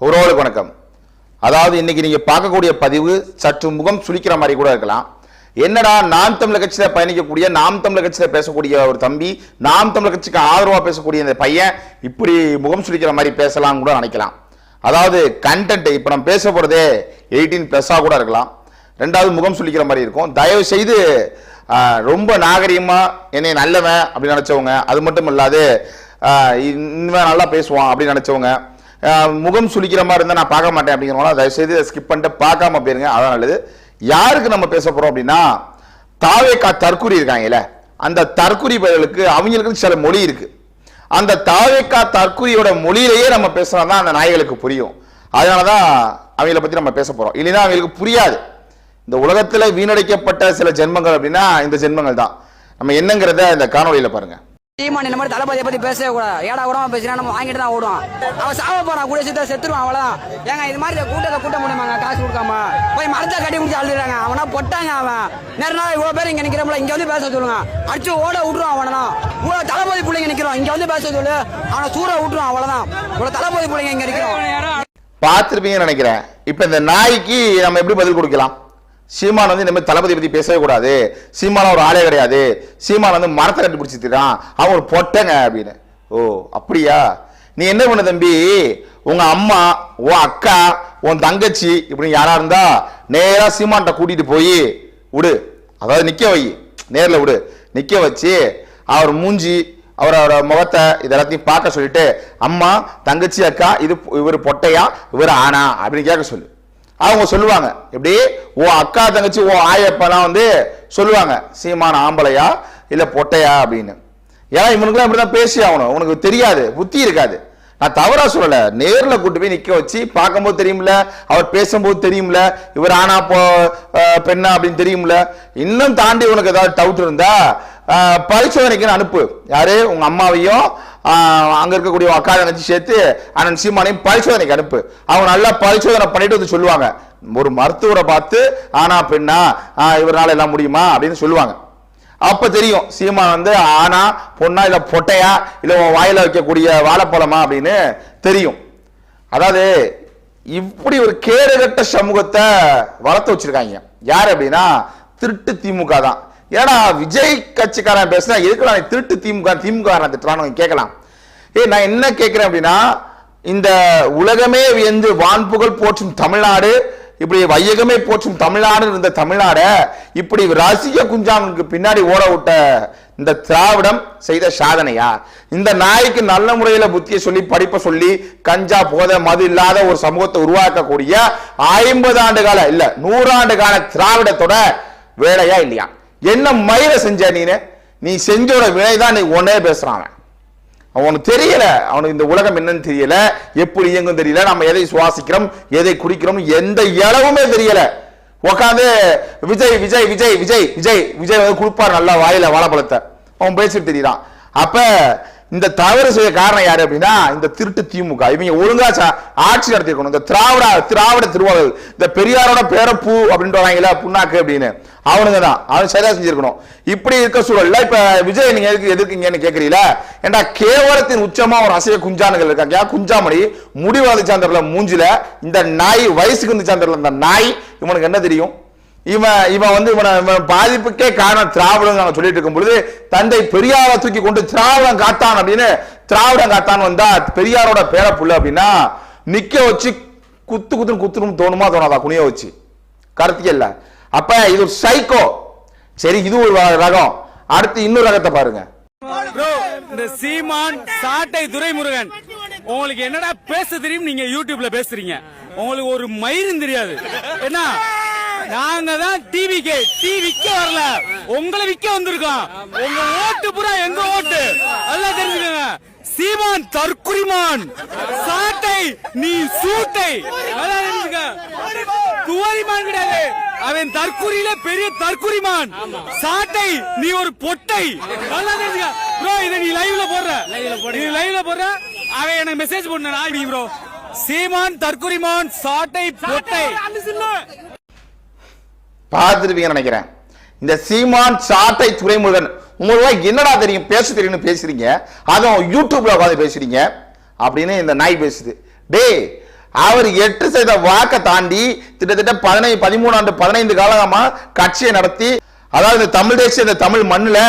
உறவுகளுக்கு வணக்கம். அதாவது இன்னைக்கு நீங்க பார்க்கக்கூடிய பதிவு சற்று முகம் சுழிக்கிற மாதிரி கூட இருக்கலாம். என்னடா நாம் தமிழர் கட்சியில பயணிக்கக்கூடிய நாம் தமிழர் கட்சியில பேசக்கூடிய ஒரு தம்பி நாம் தமிழர் கட்சிக்கு ஆதரவா பேசக்கூடிய இந்த பையன் இப்படி முகம் சுழிக்கிற மாதிரி பேசலாம் கூட நினைக்கலாம். அதாவது கண்டென்ட் இப்ப நம்ம பேச போறதே எயிட்டீன் ப்ளஸ்ஸாக கூட இருக்கலாம். ரெண்டாவது முகம் சுழிக்கிற மாதிரி இருக்கும். தயவு செய்து ரொம்ப நாகரிகமா என்னை நல்லவன் அப்படின்னு நினைச்சவங்க அது மட்டும் இல்லாது ஆஹ், நல்லா பேசுவான் அப்படின்னு நினைச்சவங்க முகம் சுளிக்கிற மாதிரி இருந்தால் நான் பார்க்க மாட்டேன் அப்படிங்கிறவங்களா தயவு செய்து ஸ்கிப் பண்ணிட்டு பார்க்காம போயிருங்க. அதான் நல்லது. யாருக்கு நம்ம பேச போகிறோம் அப்படின்னா தாவேக்கா தற்குறி இருக்காங்கல்ல? அந்த தற்குறி பயல்களுக்கு அவங்களுக்கு சில மொழி இருக்குது அந்த தாவேக்கா தற்குறியோட மொழியிலேயே நம்ம பேசுனா தான் அந்த நாய்களுக்கு புரியும். அதனால தான் அவங்கள பற்றி நம்ம பேச போகிறோம் இல்லைன்னா அவங்களுக்கு புரியாது. இந்த உலகத்தில் வீணடிக்கப்பட்ட சில ஜென்மங்கள் அப்படின்னா இந்த ஜென்மங்கள் தான். நம்ம என்னங்கிறத இந்த காணொலியில் பாருங்கள் சீமான் இந்த மாதிரி தளபதியை பத்தி பேசவே கூடாது. ஏடா கூட பேசினா நம்ம வாங்கிட்டு தான் ஓடுவோம் அவன் சாவ போறான் கூட சேர்த்து செத்துருவான் அவ்வளவுதான். ஏங்க இது மாதிரி கூட்டத்தை கூட்ட முடியுமாங்க காசு கொடுக்காம? போய் மரத்தை கட்டி முடிச்சு அழுதுறாங்க. அவனா பொட்டாங்க அவன். நேர நாள் இவ்வளவு பேர் இங்க நிக்கிறோம்ல இங்க வந்து பேச சொல்லுங்க. அடிச்சு ஓட விட்டுருவான் அவனா இவ்வளவு தளபதி பிள்ளைங்க நிக்கிறோம் இங்க வந்து பேச சொல்லு. அவனை சூற விட்டுருவான் அவ்வளவுதான். இவ்வளவு தளபதி பிள்ளைங்க இங்க நிக்கிறோம். பார்த்துருப்பீங்கன்னு நினைக்கிறேன். இப்போ இந்த நாய்க்கு நம்ம எப்படி பதில் கொடுக்கலாம்? சீமான் வந்து இனிமேல் தளபதி பத்தி பேசவே கூடாது. சீமான் ஒரு ஆளே கிடையாது. சீமான் வந்து மரத்தை கட்டி பிடிச்சிருக்கான் அவன் ஒரு பொட்டங்க அப்படின்னு. ஓ அப்படியா? நீ என்ன பண்ண தம்பி? உங்க அம்மா உன் அக்கா உன் தங்கச்சி இப்படி யாரா இருந்தா நேரா சீமான்ட்ட கூட்டிட்டு போய் விடு. அதாவது நிக்க வை. நேரில் விடு. நிக்க வச்சு அவர் மூஞ்சி அவரோட முகத்தை இது எல்லாத்தையும் பார்க்க சொல்லிட்டு அம்மா தங்கச்சி அக்கா இது இவர் பொட்டையா? இவர் ஆனா அப்படின்னு கேட்க சொல்லு. அவங்க சொல்லுவாங்க. எப்படி? ஓ அக்கா தங்கச்சி ஓ ஆயப்பெல்லாம் வந்து சொல்லுவாங்க. சீமான ஆம்பளையா? இல்லை பொட்டையா? அப்படின்னு. ஏன்னா இவனுக்குலாம் இப்படி தான் பேசி ஆகணும். உனக்கு தெரியாது. புத்தி இருக்காது. நான் தவறாக சொல்லலை. நேரில் கூட்டு போய் நிற்க வச்சு பார்க்கும்போது தெரியும்ல. அவர் பேசும்போது தெரியும்ல. இவர் ஆனா போ பெண்ணா அப்படின்னு தெரியும்ல. இன்னும் தாண்டி உனக்கு ஏதாவது டவுட் இருந்தா பரிசோதனைக்குன்னு அனுப்பு. யாரு? உங்கள் அம்மாவையும் அங்க இருக்கக்கூடிய உன் அக்கா நினைச்சு சேர்த்து அண்ணன் சீமானையும் பரிசோதனைக்கு அனுப்பு. அவங்க நல்லா பரிசோதனை பண்ணிட்டு வந்து சொல்லுவாங்க. ஒரு மருத்துவரை பார்த்து ஆனா பெண்ணா இவரால் எல்லாம் முடியுமா? அப்படின்னு சொல்லுவாங்க. அப்ப தெரியும் சீமான் வந்து ஆனா பொண்ணா இல்ல பொட்டையா? இல்ல உன் வாயில வைக்கக்கூடிய வாழைப்பழமா? அப்படின்னு தெரியும். அதாவது இப்படி ஒரு கேடுகட்ட சமூகத்தை வளர்த்து வச்சிருக்காங்க. யார் அப்படின்னா திருட்டு திமுக தான். ஏன்னா விஜய் கட்சிக்காரன் பேசுனா எதுக்கு நான் திருட்டு திமுக திமுக திட்டுறான்னு கேட்கலாம். ஏ நான் என்ன கேட்கிறேன் அப்படின்னா இந்த உலகமே வியந்து வான்புகழ் போற்றும் தமிழ்நாடு இப்படி வையகமே போற்றும் தமிழ்நாடு இருந்த தமிழ்நாட இப்படி ரசிக குஞ்சானுக்கு பின்னாடி ஓட விட்ட இந்த திராவிடம் செய்த சாதனையா? இந்த நாய்க்கு நல்ல முறையில புத்தியை சொல்லி படிப்பை சொல்லி கஞ்சா போதை மது இல்லாத ஒரு சமூகத்தை உருவாக்கக்கூடிய ஐம்பது ஆண்டு கால இல்ல நூறாண்டு கால திராவிடத்தோட வேலையா இல்லையா? என்ன மயிலை செஞ்ச நீனு? நீ செஞ்சோட வினைதான் நீ ஒன்னே பேசுறான் அவன். அவனுக்கு தெரியல. அவனுக்கு இந்த உலகம் என்னன்னு தெரியல. எப்படி இயங்கும் தெரியல. நம்ம எதை சுவாசிக்கிறோம் எதை குடிக்கிறோம் எந்த இளவுமே தெரியல. உட்காந்து விஜய் விஜய் விஜய் விஜய் விஜய் விஜய் வந்து கொடுப்பார் நல்லா வாயில வாழைப்பழத்தை. அவன் பேசிட்டு தெரியுறான். அப்ப இந்த தவறு செய்ய காரணம் யாரு அப்படின்னா இந்த திருட்டு திமுக. இவங்க ஒழுங்கா ச- ஆட்சி நடத்திருக்கணும். இந்த திராவிட திராவிட திருவாளர்கள் இந்த பெரியாரோட பேரப்பூ அப்படின்றாங்களா புண்ணாக்கு அப்படின்னு. அவனுங்க தான் அவன் சரியா செஞ்சிருக்கணும். இப்படி இருக்க சூழல்ல இப்ப விஜய் நீங்க எதுக்கு எதுக்குங்கன்னு கேக்குறீங்களா? ஏன்டா கேவலத்தின் உச்சமா ஒரு அசைய குஞ்சானுகள் இருக்காங்க. குஞ்சாமணி முடிவாதி வந்து சாந்தர்ல மூஞ்சில இந்த நாய் வயசுக்கு வந்து சாந்தர்ல இந்த நாய் இவனுக்கு என்ன தெரியும்? இவன் இவன் வந்து இவனை இவன் பாதிப்புக்கே காரணம் திராவிடம் சொல்லிட்டு இருக்கும் பொழுது தந்தை பெரியாரை தூக்கி கொண்டு திராவிடம் காத்தான் அப்படின்னு திராவிடம் காத்தான் வந்தா பெரியாரோட பேர புள்ள அப்படின்னா நிக்க வச்சு குத்து குத்துன்னு குத்துணும் தோணுமா தோணாதா? குனிய வச்சு. கருத்தியல்ல அப்ப இது ஒரு சைக்கோ சரி இது ஒரு ரகம். அடுத்து இன்னொரு ரகத்தை பாருங்க. இந்த சீமான் சாட்டை துரைமுருகன். உங்களுக்கு என்னடா பேச தெரியும்? நீங்க யூடியூப்ல பேசுறீங்க. உங்களுக்கு ஒரு மயிரும் தெரியாது. என்ன? நாங்க தான் டிவிக்கு டிவிக்க வரல. உங்களை விக்க வந்திருக்கோம். உங்க ஓட்டு பூரா எங்க ஓட்டு? நல்லா தெரிஞ்சுக்கோங்க. சீமான் தற்குறிமான். சாட்டை நீ சூட்டை. நல்லா தெரிஞ்சுக்க துவரிமான் கிடையாது. அவன் தற்குறியில பெரிய தற்குறிமான். சாட்டை நீ ஒரு பொட்டை. நல்லா தெரிஞ்சுக்க ப்ரோ இதை நீ லைவ்ல போடுற. நீ லைவ்ல போடுற. அவன் எனக்கு மெசேஜ் பண்ண ப்ரோ. சீமான் தற்குறிமான் சாட்டை பொட்டை. பார்த்துருப்பீங்கன்னு நினைக்கிறேன். இந்த சீமான் சாட்டை துறைமுருகன் உங்களுக்கு என்னடா தெரியும்? பேச தெரியும்னு பேசுறீங்க. அதுவும் யூடியூப்ல உட்காந்து பேசுறீங்க. அப்படின்னு இந்த நாய் பேசுது. டேய் அவர் எட்டு சதவீத வாக்கை தாண்டி கிட்டத்தட்ட பதினைந்து பதிமூணு ஆண்டு பதினைந்து காலமா கட்சியை நடத்தி அதாவது இந்த தமிழ் தேசிய இந்த தமிழ் மண்ணில்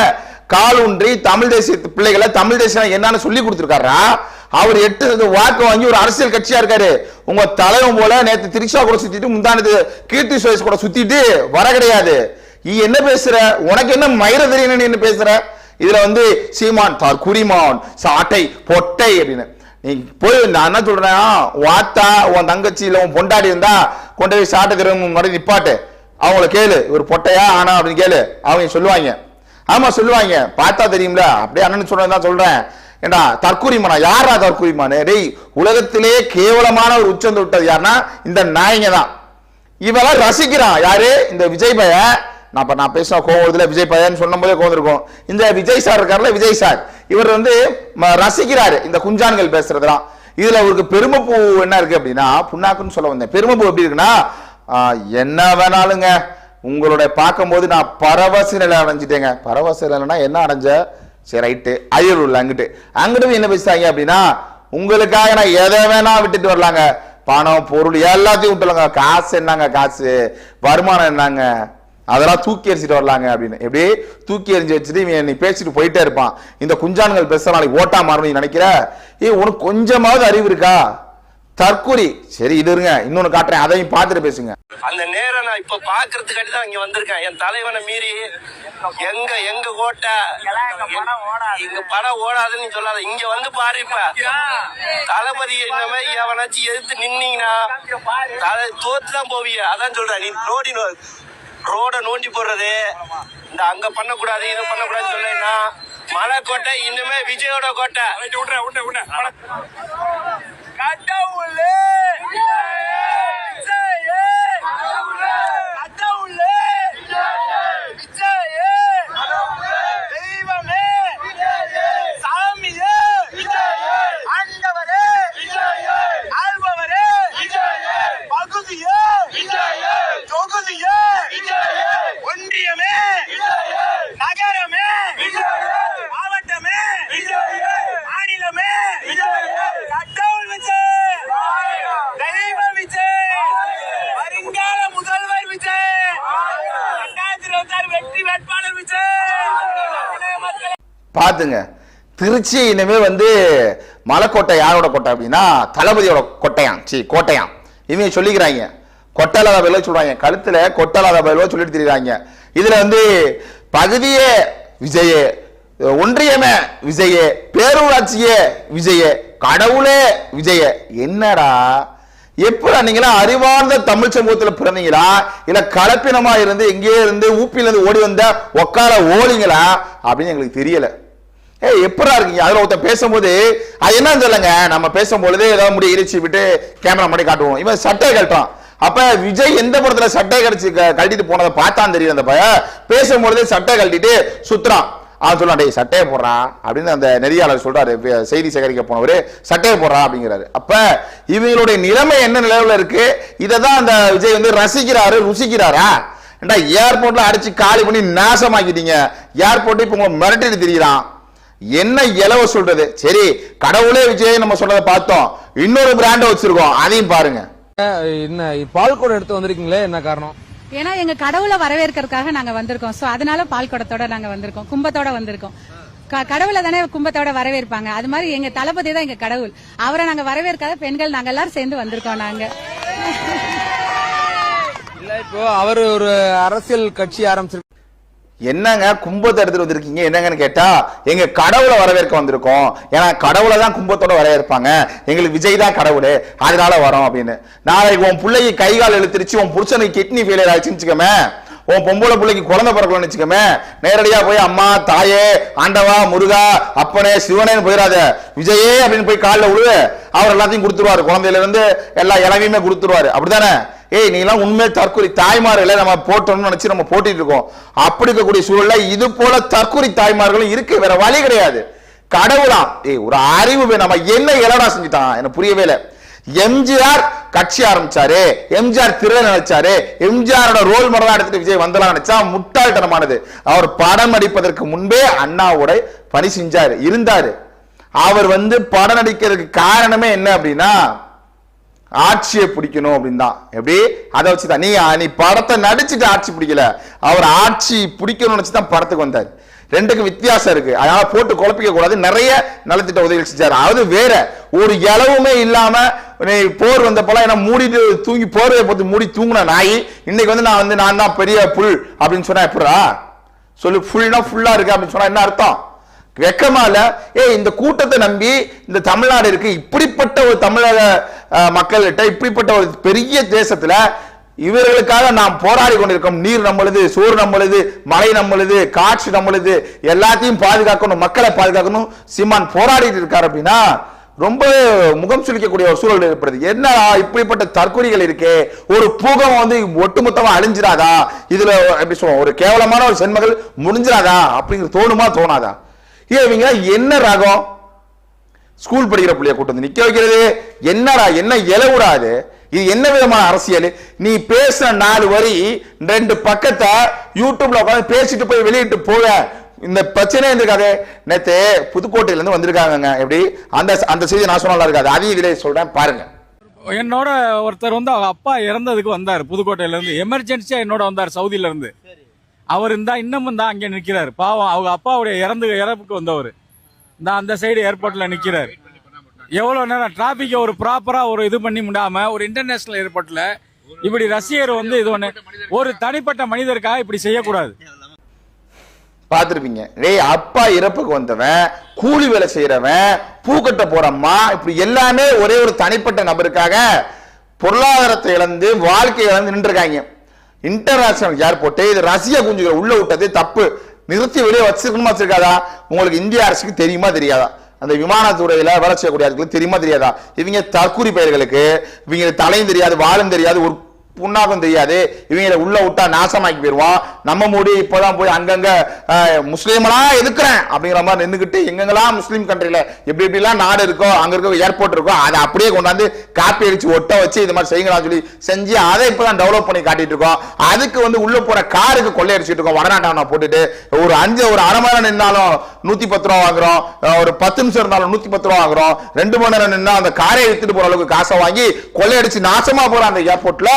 கால் தமிழ் தேசிய பிள்ளைகளை தமிழ் தேசியம் என்னன்னு சொல்லி கொடுத்துருக்காரா? அவர் எட்டு வாக்கு வாங்கி ஒரு அரசியல் கட்சியா இருக்காரு. உங்க தலைவன் போல நேற்று திரிஷா கூட சுத்திட்டு முந்தானது கீர்த்தி சுரேஷ் கூட சுத்திட்டு வர கிடையாது. நீ என்ன பேசுற? உனக்கு என்ன மயிர தெரியணும் என்ன பேசுற? இதுல வந்து சீமான் தார் குறிமான் சாட்டை பொட்டை அப்படின்னு. நீ போய் நான் என்ன சொல்றேன் வாத்தா உன் தங்கச்சி இல்ல உன் பொண்டாடி இருந்தா கொண்டு போய் சாட்டை திரும்ப மறுபடியும் நிப்பாட்டு. அவங்கள கேளு ஒரு பொட்டையா ஆனா அப்படின்னு கேளு. அவங்க சொல்லுவாங்க. ஆமா சொல்லுவாங்க. பார்த்தா தெரியும்ல. அப்படியே அண்ணன் சொல்றேன் சொல்றேன். ஏண்டா தற்கூரிமானா யாரா தற்கூரிமானு டேய் உலகத்திலே கேவலமான ஒரு உச்சந்து விட்டது யாருன்னா இந்த நாயங்க தான் இவெல்லாம் ரசிக்கிறான். யாரு? இந்த விஜய் பய. நான் இப்ப நான் பேசின கோவத்துல விஜய் பயன்னு சொன்ன போதே கோவம் இந்த விஜய் சார் இருக்கார்ல? விஜய் சார். இவர் வந்து ம- ரசிக்கிறாரு. இந்த குஞ்சான்கள் பேசுறதுலாம் இதுல அவருக்கு பெருமை பூ என்ன இருக்கு அப்படின்னா புண்ணாக்குன்னு சொல்ல வந்தேன். பெருமை பூ எப்படி இருக்குன்னா என்ன வேணாலுங்க. உங்களுடைய பார்க்கும்போது நான் பரவச நிலை அடைஞ்சிட்டேங்க. பரவச நிலைனா என்ன அடைஞ்ச? சரி ரைட்டு அயலூர்ல அங்கிட்டு. அங்கிட்டு என்ன பேசுறாங்க அப்படின்னா உங்களுக்காக நான் எதை வேணா விட்டுட்டு வரலாங்க. பணம் பொருள் எல்லாத்தையும் விட்டுலாங்க காசு என்னங்க காசு? வருமானம் என்னங்க? அதெல்லாம் தூக்கி எறிஞ்சிட்டு வரலாங்க அப்படின்னு. எப்படி? தூக்கி எறிஞ்சு வச்சுட்டு இவன் நீ பேசிட்டு போயிட்டே இருப்பான். இந்த குஞ்சான்கள் பேச நாளைக்கு ஓட்டா மாறணும் நீ நினைக்கிற? ஏ உனக்கு கொஞ்சமாவது அறிவு இருக்கா? தற்கொலை. சரி இது இருங்க. இன்னொன்று காட்டுறேன். அதையும் பார்த்துட்டு பேசுங்க. அந்த நேரம் நான் இப்ப பாக்குறதுக்காண்டி தான் இங்க வந்திருக்கேன் என் தலைவனை மீறி எங்க எங்க கோட்டை இங்க படம் ஓடாதுன்னு சொல்லாத இங்க வந்து பாரு இப்ப தளபதி என்னமே எவனாச்சும் எதிர்த்து நின்னீங்கன்னா தலை தோத்து தான் போவீங்க அதான் சொல்றேன் நீ நோடி ரோட நோண்டி போடுறது இந்த அங்க பண்ணக்கூடாது இது பண்ணக்கூடாதுன்னு சொன்னேன்னா மலை கோட்டை இன்னுமே விஜயோட கோட்டை கடவுளே விஜயே! கடவுளே! விஜயே! தெய்வமே! சாமியே! ஆண்டவரே! ஆள்பவரே! பகுதியே! தொகுதியே! ஒன்றியமே! நகரமே! மாவட்டமே! மாநிலமே! கடவுள் விஜய்! தெய்வ விஜய்! வருங்கால முதல்வர் விஜய்! ரெண்டாயிரத்தி இருபத்தி ஆறு வெற்றி வேட்பாளர் விஜய் பார்த்துங்க. திருச்சி இனிமே வந்து மலைக்கோட்டை யாரோட கோட்டை அப்படின்னா தளபதியோட கொட்டையாம். சி கோட்டையாம். இவங்க சொல்லிக்கிறாங்க. கொட்டலாத பயிலோ சொல்கிறாங்க கழுத்தில் கொட்டலாத பயிலோ சொல்லிட்டு தெரியுறாங்க. இதில் வந்து பகுதியே விஜயே ஒன்றியமே விஜயே பேரூராட்சியே விஜயே கடவுளே விஜய. என்னடா? எப்படா நீங்களா அறிவார்ந்த தமிழ் சமூகத்தில் பிறந்தீங்களா? இல்ல கலப்பினமா இருந்து எங்கேயோ இருந்து ஊப்பில இருந்து ஓடி வந்த உக்கால ஓடிங்களா அப்படின்னு எங்களுக்கு தெரியல. ஏய் எப்படா இருக்கீங்க? அதில் ஒருத்தன் பேசும்போது அது என்னன்னு சொல்லுங்க நம்ம பேசும்பொழுது ஏதாவது முடி இடிச்சு விட்டு கேமரா முன்னாடி காட்டுவோம். இவன் சட்டை கட்டுறான் அப்ப விஜய் எந்த படத்துல சட்டை கடிச்சு க- கழட்டிட்டு போனதை பார்த்தான் தெரியும் அந்த பையன். பேசும்பொழுது சட்டை கழட்டிட்டு சுத்துறான். அவன் சொல்றான் டேய் சட்டையை போடுறான் அப்படின்னு அந்த நெறியாளர் சொல்றாரு. செய்தி சேகரிக்க போனவர் சட்டையை போடுறான் அப்படிங்கிறாரு. அப்ப இவங்களுடைய நிலைமை என்ன நிலவில் இருக்கு? இதை தான் அந்த விஜய் வந்து ரசிக்கிறாரு ருசிக்கிறாரா? ஏண்டா ஏர்போர்ட்ல அடிச்சு காலி பண்ணி நாசமாக்கிட்டீங்க. ஏர்போர்ட் இப்ப உங்களை மிரட்டிட்டு திரியிறான். என்ன இலவ சொல்றது? சரி கடவுளே விஜய் நம்ம சொல்றதை பார்த்தோம். இன்னொரு பிராண்டை வச்சிருக்கோம். அதையும் பாருங்க. என்ன பால் கூட எடுத்து வந்திருக்கீங்களே என்ன காரணம்? ஏன்னா எங்க கடவுளை வரவேற்கிறதுக்காக நாங்க வந்திருக்கோம். சோ அதனால பால் குடத்தோட நாங்க வந்திருக்கோம். கும்பத்தோட வந்திருக்கோம். கடவுளை தானே கும்பத்தோட வரவேற்பாங்க. அது மாதிரி எங்க தளபதி தான் எங்க கடவுள். அவரை நாங்க வரவேற்காத பெண்கள் நாங்க எல்லாரும் சேர்ந்து வந்திருக்கோம் நாங்க. இப்போ அவர் ஒரு அரசியல் கட்சி ஆரம்பிச்சிருக்க என்னங்க கும்பத்தை எடுத்துட்டு வந்திருக்கீங்க? என்னங்கன்னு கேட்டா எங்க கடவுளை வரவேற்க வந்திருக்கோம். ஏன்னா கடவுளை தான் கும்பத்தோட வரவேற்பாங்க. எங்களுக்கு விஜய் தான் கடவுள். அதனால வரோம் அப்படின்னு. நாளைக்கு உன் பிள்ளைக்கு கை கால் இழுத்துருச்சு உன் புருஷனுக்கு கிட்னி ஃபெயிலியர் ஆயிடுச்சுன்னு வச்சுக்கோமே. உன் பொம்பளை பிள்ளைக்கு குழந்தை பிறக்கலன்னு வச்சுக்கோமே. நேரடியா போய் அம்மா தாயே ஆண்டவா முருகா அப்பனே சிவனேன்னு போயிடாத. விஜயே அப்படின்னு போய் காலில் விழுவு அவர் எல்லாத்தையும் கொடுத்துருவாரு. குழந்தையில இருந்து எல்லா இளவையுமே கொடுத்துருவாரு. அப்படிதானே ஏய் நீ எல்லாம் தற்கொலை தாய்மார்களை நம்ம போட்டோம்னு நினைச்சு நம்ம போட்டிட்டு இருக்கோம். அப்படி இருக்கக்கூடிய சூழல்ல இது போல தற்கொலை தாய்மார்களும் இருக்கு வேற வழி கிடையாது. கடவுளாம் ஏய் ஒரு அறிவு நம்ம என்ன இலடா செஞ்சுட்டான்? எனக்கு புரியவே இல்லை. எம்ஜிஆர் கட்சி ஆரம்பிச்சாரு. எம்ஜிஆர் திரை நினைச்சாரு எம்ஜிஆரோட ரோல் மாடலா எடுத்துட்டு விஜய் வந்தலாம் நினைச்சா முட்டாள்தனமானது. அவர் படம் நடிப்பதற்கு முன்பே அண்ணாவோட பணி செஞ்சாரு இருந்தாரு. அவர் வந்து படம் நடிக்கிறதுக்கு காரணமே என்ன அப்படின்னா ஆட்சியை பிடிக்கணும் அப்படின்னு. தான் எப்படி? அதை வச்சு தான் நீ நீ படத்தை நடிச்சுட்டு ஆட்சி பிடிக்கல. அவர் ஆட்சி பிடிக்கணும்னு வச்சு தான் படத்துக்கு வந்தார். ரெண்டுக்கும் வித்தியாசம் இருக்கு. அதனால போட்டு குழப்பிக்க கூடாது. நிறைய நலத்திட்ட உதவிகள் செஞ்சார். அது வேற. ஒரு இளவுமே இல்லாம நீ போர் வந்தப்பெல்லாம் என்ன மூடிட்டு தூங்கி போர்வை போட்டு மூடி தூங்கின நாய் இன்னைக்கு வந்து நான் வந்து நான் தான் பெரிய புல் அப்படின்னு சொன்னா எப்படா சொல்லு ஃபுல்னா ஃபுல்லா இருக்கு அப்படின்னு சொன்னா என்ன அர்த்தம்? வெக்கமால ஏ ஏய் இந்த கூட்டத்தை நம்பி இந்த தமிழ்நாடு இருக்கு. இப்படிப்பட்ட ஒரு தமிழக மக்கள்கிட்ட இப்படிப்பட்ட ஒரு பெரிய தேசத்துல இவர்களுக்காக நாம் போராடி கொண்டிருக்கோம். நீர் நம்மளுது சோறு நம்மளுது மழை நம்மளுது காற்று நம்மளுது எல்லாத்தையும் பாதுகாக்கணும் மக்களை பாதுகாக்கணும். சிமான் போராடிட்டு இருக்கார் அப்படின்னா ரொம்ப முகம் சுழிக்கக்கூடிய ஒரு சூழல் ஏற்படுது. என்ன இப்படிப்பட்ட தற்கொலைகள் இருக்கே? ஒரு பூகம் வந்து ஒட்டுமொத்தமா அழிஞ்சிடாதா? இதுல எப்படி சொல்லுவோம் ஒரு கேவலமான ஒரு சென்மகள் முடிஞ்சிடாதா அப்படிங்கிற தோணுமா தோணாதா? ஏன் இவங்க என்ன ரகம்? ஸ்கூல் படிக்கிற பிள்ளைய கூட்டு வந்து நிக்க வைக்கிறது? என்னடா என்ன இலவுடாது இது என்ன விதமான அரசியல்? நீ பேசின நாலு வரி ரெண்டு பக்கத்தை யூடியூப்ல உட்காந்து பேசிட்டு போய் வெளியிட்டு போக இந்த பிரச்சனை இருக்காது நேத்து புதுக்கோட்டையில இருந்து வந்திருக்காங்க எப்படி? அந்த அந்த செய்தி நான் சொன்னால இருக்காது அதையும் இதிலே சொல்றேன். பாருங்க. என்னோட ஒருத்தர் வந்து அவங்க அப்பா இறந்ததுக்கு வந்தார். புதுக்கோட்டையில இருந்து. எமர்ஜென்சியா என்னோட வந்தார் சவுதியில இருந்து. அவர் இருந்தா இன்னமும் தான் அங்கே நிற்கிறாரு. பாவம் அவங்க அப்பாவுடைய இறந்து இறப்புக்கு வந்தவர். இந்த அந்த சைடு ஏர்போர்ட்ல நிற்கிறாரு. எவ்வளோ நேரம் டிராஃபிக்கை ஒரு ப்ராப்பராக ஒரு இது பண்ணி முடியாம ஒரு இன்டர்நேஷனல் ஏர்போர்ட்ல இப்படி ரசிகர் வந்து இது ஒன்று ஒரு தனிப்பட்ட மனிதருக்காக இப்படி செய்யக்கூடாது. பார்த்துருப்பீங்க. டேய் அப்பா இறப்புக்கு வந்தவன் கூலி வேலை செய்கிறவன் பூக்கட்ட போறம்மா இப்படி எல்லாமே ஒரே ஒரு தனிப்பட்ட நபருக்காக பொருளாதாரத்தை இழந்து வாழ்க்கை இழந்து நின்றுருக்காங்க. இன்டர்நேஷனல் ஏர்போர்ட் இது ரஷ்யா குஞ்சுகளை உள்ள விட்டது தப்பு. நிறுத்தி வெளியே வச்சிருக்கணுமா வச்சிருக்காதா? உங்களுக்கு இந்திய அரசுக்கு தெரியுமா தெரியாதா? அந்த விமானத்துறையில வேலை செய்யக்கூடிய ஆட்களுக்கு தெரியுமா தெரியாதா? இவங்க தற்கூரி பயிர்களுக்கு இவங்க தலையும் தெரியாது வாழும் தெரியாது ஒரு புண்ணாக்கும் தெரியாது. இவங்களை உள்ள விட்டா நாசமாக்கி போயிடுவான். நம்ம மூடி இப்பதான் போய் அங்கங்க அஹ், எதுக்குறேன்? அப்படிங்கிற மாதிரி நின்றுக்கிட்டு எங்கெங்கெல்லாம் முஸ்லீம் கண்ட்ரில எப்படி எப்படிலாம் நாடு இருக்கோ அங்க இருக்க ஏர்போர்ட் இருக்கோ அதை அப்படியே கொண்டாந்து காப்பி அடிச்சு ஒட்ட வச்சு இது மாதிரி செய்யலாம் சொல்லி செஞ்சு அதை இப்பதான் டெவலப் பண்ணி காட்டிட்டு இருக்கோம். அதுக்கு வந்து உள்ள போற காருக்கு கொள்ளையடிச்சிட்டு இருக்கோம். வடநாட்டான போட்டுட்டு ஒரு அஞ்சு ஒரு அரை மணி நேரம் நின்னாலும் நூத்தி பத்து ரூபா வாங்குறோம். ஒரு பத்து நிமிஷம் இருந்தாலும் நூத்தி பத்து ரூபா வாங்குறோம். ரெண்டு மணி நேரம் நின்னா அந்த காரை எடுத்துட்டு போற அளவுக்கு காசை வாங்கி கொள்ளையடிச்சு நாசமா போற அந்த ஏர்போர்ட்ல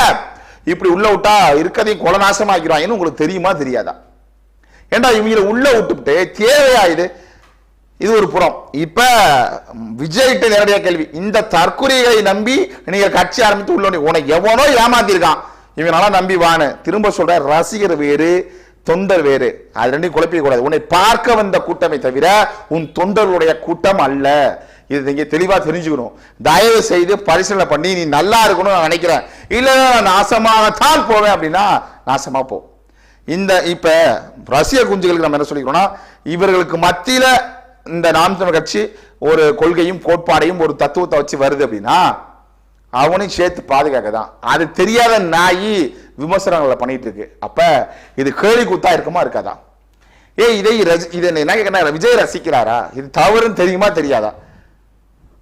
இப்படி உள்ள விட்டா இருக்கதையும் கொலநாசமாக்கிறாங்கன்னு உங்களுக்கு தெரியுமா தெரியாதா? ஏண்டா இவங்களை உள்ள விட்டுவிட்டு தேவையா இது இது ஒரு புறம். இப்ப விஜய்கிட்ட நேரடியா கேள்வி. இந்த தற்கொலைகளை நம்பி நீங்க கட்சி ஆரம்பித்து உள்ள உனக்கு எவனோ ஏமாத்திருக்கான். இவனால நம்பி வானு திரும்ப சொல்ற ரசிகர் வேறு தொண்டர் வேறு. அது ரெண்டையும் குழப்பிக்க கூடாது உன்னை பார்க்க வந்த கூட்டமே தவிர உன் தொண்டர்களுடைய கூட்டம் அல்ல. இது இங்கே தெளிவாக தெரிஞ்சுக்கணும். தயவு செய்து பரிசீலனை பண்ணி நீ நல்லா இருக்கணும்னு நான் நினைக்கிறேன். இல்லை நாசமாகத்தான் போவேன் அப்படின்னா நாசமா போ இந்த இப்போ ரஷ்ய குஞ்சுகளுக்கு நம்ம என்ன சொல்லிக்கிறோம்னா இவர்களுக்கு மத்தியில் இந்த நாம் கட்சி ஒரு கொள்கையும் கோட்பாடையும் ஒரு தத்துவத்தை வச்சு வருது அப்படின்னா அவனையும் சேர்த்து பாதுகாக்க தான் அது தெரியாத நாய் விமர்சனங்களை பண்ணிட்டு இருக்கு. அப்ப இது கேலி கூத்தா இருக்குமா இருக்காதா? ஏய் இதை ரசி- இதை என்ன கேட்கறேன் விஜய் ரசிக்கிறாரா? இது தவறுன்னு தெரியுமா தெரியாதா?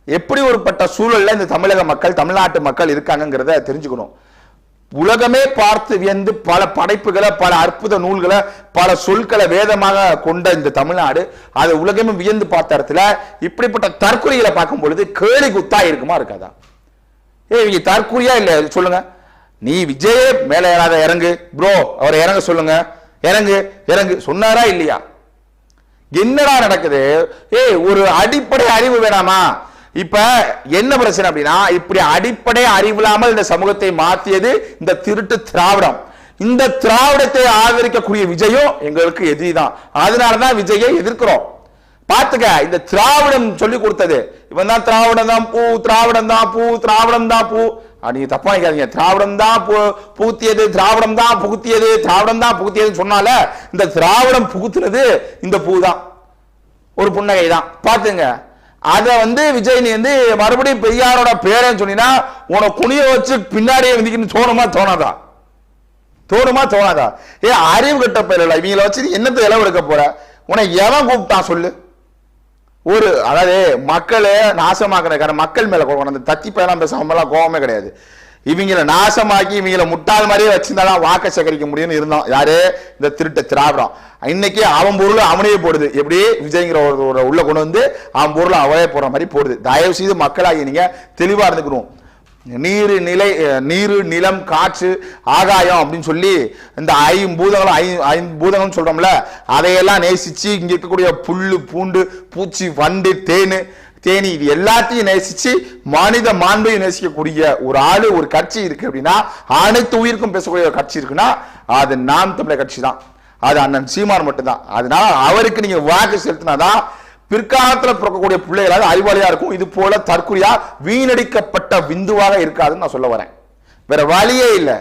எப்படி ஒருப்பட்ட சூழல்ல இந்த தமிழக மக்கள் தமிழ்நாட்டு மக்கள் இருக்காங்கங்கிறத தெரிஞ்சுக்கணும். உலகமே பார்த்து வியந்து பல படைப்புகளை பல அற்புத நூல்களை பல சொற்களை வேதமாக கொண்ட இந்த தமிழ்நாடு அதை உலகமே வியந்து பார்த்த இடத்துல இப்படிப்பட்ட தற்கொலைகளை பார்க்கும் பொழுது கேலி குத்தா இருக்குமா இருக்காதா? ஏய் இவங்க தற்கொலையா இல்ல சொல்லுங்க. நீ விஜயே மேல ஏறாத இறங்கு. ப்ரோ அவரை இறங்க சொல்லுங்க. இறங்கு இறங்கு. சொன்னாரா இல்லையா? என்னடா நடக்குது? ஏய் ஒரு அடிப்படை அறிவு வேணாமா? இப்ப என்ன பிரச்சனை அப்படின்னா இப்படி அடிப்படை அறிவில்லாமல் இந்த சமூகத்தை மாத்தியது இந்த திருட்டு திராவிடம். இந்த திராவிடத்தை ஆதரிக்கக்கூடிய விஜயம் எங்களுக்கு எதிரிதான். அதனாலதான் விஜயை எதிர்க்கிறோம். பாத்துக்க இந்த திராவிடம் சொல்லி கொடுத்தது. இவன் தான் திராவிடம் தான் பூ திராவிடம் தான் பூ. திராவிடம் தான் பூ நீங்க தப்பா நினைக்காதீங்க. திராவிடம் தான் பூ- புகுத்தியது திராவிடம் தான் புகுத்தியது திராவிடம் தான் புகுத்தியதுன்னு சொன்னால இந்த திராவிடம் புகுத்துறது இந்த பூ தான். ஒரு புன்னகை தான் பாத்துங்க அதை வந்து விஜய் நீ வந்து மறுபடியும் பெரியாரோட பேரன்னு சொன்னீங்கன்னா உன குனிய வச்சு பின்னாடியே விதிக்கணும்னு தோணுமா தோணாதா? தோணுமா தோணாதா? ஏ அறிவு கட்ட பயில இவங்களை வச்சு என்னத்தை இளவு எடுக்க போற? உன்னை எவன் கூப்பிட்டான் சொல்லு? ஒரு அதாவது மக்களே நாசமாக்குற மக்கள் மேல கோவம் அந்த தத்தி பயணம் பேசாமலாம் கோவமே கிடையாது. இவங்களை நாசமாக்கி இவங்களை முட்டாள் மாதிரியே வச்சிருந்தாலும் வாக்க சேகரிக்க முடியும்னு இருந்தோம். யாரு? இந்த திருட்ட திராவிடம். இன்னைக்கு அவன் பொருள் அவனே போடுது. எப்படி? விஜய்ங்கிற ஒரு உள்ள கொண்டு வந்து அவன் பொருள் அவனே போடுற மாதிரி போடுது. தயவு செய்து மக்களாகி நீங்க தெளிவா இருந்துக்கணும். நீர் நிலை நீர் நிலம் காற்று ஆகாயம் அப்படின்னு சொல்லி இந்த ஐம்பூதங்களும் ஐ ஐம்பூதங்களும் சொல்றோம்ல அதையெல்லாம் நேசிச்சு இங்க இருக்கக்கூடிய புல்லு பூண்டு பூச்சி வண்டு தேனு தேனி இது எல்லாத்தையும் நேசிச்சு மனித மாண்பையும் நேசிக்கக்கூடிய ஒரு ஆளு ஒரு கட்சி இருக்கு அப்படின்னா அனைத்து உயிருக்கும் பேசக்கூடிய ஒரு கட்சி இருக்குன்னா அது நாம் தமிழர் கட்சி தான். அது அண்ணன் சீமான் மட்டும்தான். அதனால அவருக்கு நீங்க வாக்கு செலுத்தினாதான் பிற்காலத்தில் பிறக்கக்கூடிய பிள்ளைகளாக அறிவாளியா இருக்கும். இது போல தற்கொலையா வீணடிக்கப்பட்ட விந்துவாக இருக்காதுன்னு நான் சொல்ல வரேன். வேற வழியே இல்லை.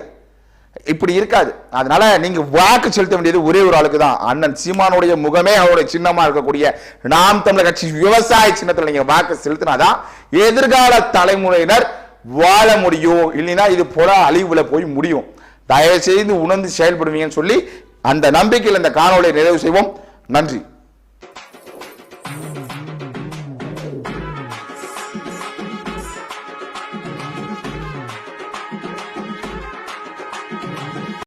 இப்படி இருக்காது. அதனால நீங்க வாக்கு செலுத்த வேண்டியது ஒரே ஒரு ஆளுக்கு தான் அண்ணன் சீமானுடைய முகமே அவருடைய சின்னமா இருக்கக்கூடிய நாம் தமிழர் கட்சி விவசாய சின்னத்தில் நீங்க வாக்கு செலுத்தினாதான் எதிர்கால தலைமுறையினர் வாழ முடியும். இல்லைன்னா இது போல அழிவுல போய் முடியும். தயவு செய்து உணர்ந்து செயல்படுவீங்கன்னு சொல்லி அந்த நம்பிக்கையில் இந்த காணொலியை நிறைவு செய்வோம். நன்றி.